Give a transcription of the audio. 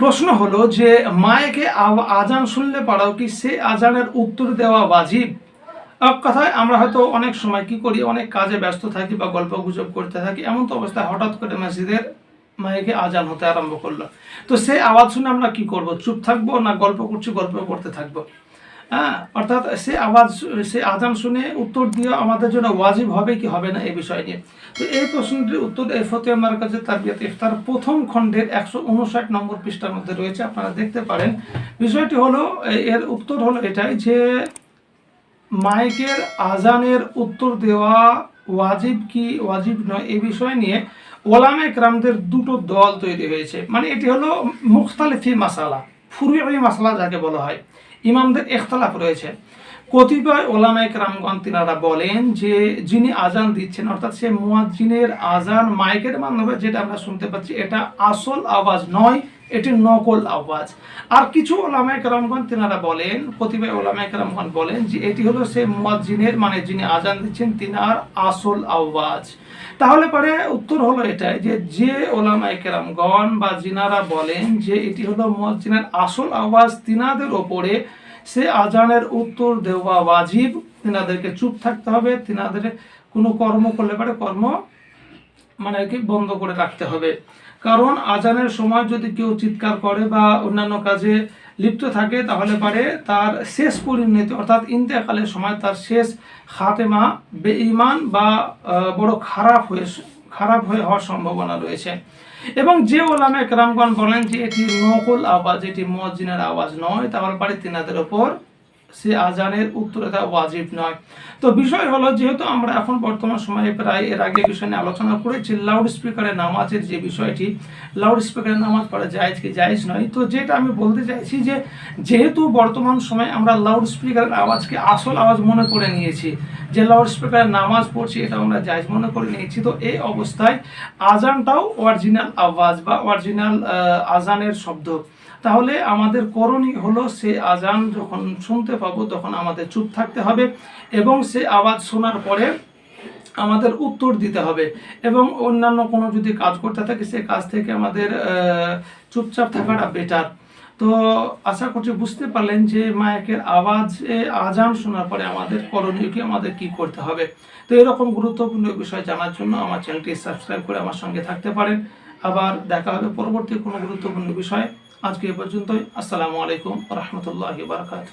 প্রশ্ন হলো যে মায়েকে আজান শুনলে পারাও কি সে আজানের উত্তর দেওয়া বাজিব এক কথায় আমরা হয়তো অনেক সময় কি করি? অনেক কাজে ব্যস্ত থাকি বা গল্প গুজব করতে থাকি, এমন তো অবস্থায় হঠাৎ করে মসজিদের মায়েকে আজান হতে আরম্ভ করল। তো সে আওয়াজ শুনে আমরা কি করব? চুপ থাকব না গল্প করছি, গল্প করতে থাকব? অর্থাৎ সে আওয়াজ সে আজান শুনে উত্তর দিয়ে আমাদের জন্য ওয়াজিব হবে কি হবে না এই বিষয় নিয়ে। তো এই প্রশ্নটির উত্তর এই ফতে আমার কাছে তারবিয়াত ইফতার প্রথম খণ্ডের একশো উনষাট নম্বর পৃষ্ঠার মধ্যে রয়েছে, আপনারা দেখতে পারেন। বিষয়টি হলো এর উত্তর হলো এটাই যে মাইকের আজানের উত্তর দেওয়া ওয়াজিব কি ওয়াজিব নয় এই বিষয় নিয়ে ওলামে ক্রামদের দুটো দল তৈরি হয়েছে। মানে এটি হলো মুখতালিফি মাসালা। ফুরুই মাসলা যাকে বলা হয়, ইমামদের এখতলাফ রয়েছে। কতিপয় ওলামায় রামগণ তিনারা বলেন যে, যিনি আজান দিচ্ছেন, অর্থাৎ সে মুয়াজ্জিনের আজান মাইকের মাধ্যমে, যেটা আমরা শুনতে পাচ্ছি, এটা আসল আওয়াজ নয় এটি নকল আওয়াজ। আর কিছু ওলামায় রামগণ তিনারা বলেন কতিপয় ওলামায় রামগণ বলেন যে এটি হলো সে মুয়াজ্জিনের মানে যিনি আজান দিচ্ছেন, তিনার আসল আওয়াজ। তাহলে পরে উত্তর হলো এটাই যে যে ওলামায় কেরামগণ বা জিনারা বলেন যে এটি হলো মুয়াজ্জিনের আসল আওয়াজ, তিনাদের ওপরে সে আজানের উত্তর দেওয়া ওয়াজিব। তিনাদেরকে চুপ থাকতে হবে, তিনাদের কোনো কর্ম করলে পারে কর্ম মানে কি বন্ধ করে রাখতে হবে। কারণ আজানের সময় যদি কেউ চিৎকার করে বা অন্যান্য কাজে লিপ্ত থাকে, তাহলে পারে তার শেষ পরিণতি, অর্থাৎ ইন্তেকালের সময় তার শেষ খাতেমা বেঈমান বা বড় খারাপ হয়ে খারাপ হয়ে হওয়ার সম্ভাবনা রয়েছে। এবং যে ওলামে কেরামগণ বলেন যে এটি নকল আওয়াজ, এটি মজ্জিনের আওয়াজ নয়, তাহলে পারে তিনাদের ওপর সে আজানের উত্তরে দেওয়া ওয়াজিব নয়। তো বিষয় হলো, যেহেতু আমরা এখন বর্তমান সময়ে প্রায় এর আগে বিষয় নিয়ে আলোচনা করেছি লাউড স্পিকারের নামাজের যে বিষয়টি লাউড স্পিকারের নামাজ পড়া জায়েজ কি জায়েজ নয়? তো যেটা আমি বলতে চাইছি যে, যেহেতু বর্তমান সময়ে আমরা লাউড স্পিকারের আওয়াজকে আসল আওয়াজ মনে করে নিয়েছি, যে লাউড স্পিকারের নামাজ পড়ছি এটা আমরা জায়েজ মনে করে নিয়েছি, তো এই অবস্থায় আজানটাও অরিজিনাল আওয়াজ বা অরিজিনাল আজানের শব্দ। তাহলে আমাদের করণীয় হলো সে আজান যখন শুনতে পাবো, তখন আমাদের চুপ থাকতে হবে এবং সে আওয়াজ শোনার পরে আমাদের উত্তর দিতে হবে এবং অন্যান্য কোনো যদি কাজ করতে থাকে, সে কাজ থেকে আমাদের চুপচাপ থাকাটা বেটার তো আশা করছি বুঝতে পারলেন যে মায়কের আওয়াজে আজান শোনার পরে আমাদের করণীয় কি আমাদের কি করতে হবে। তো এরকম গুরুত্বপূর্ণ বিষয় জানার জন্য আমার চ্যানেলটি সাবস্ক্রাইব করে আমার সঙ্গে থাকতে পারেন। আবার দেখা হবে পরবর্তী কোনো গুরুত্বপূর্ণ বিষয়ে। আজকে এ পর্যন্তই। আসসালামু আলাইকুম রহমতুল্লাহ বারকাত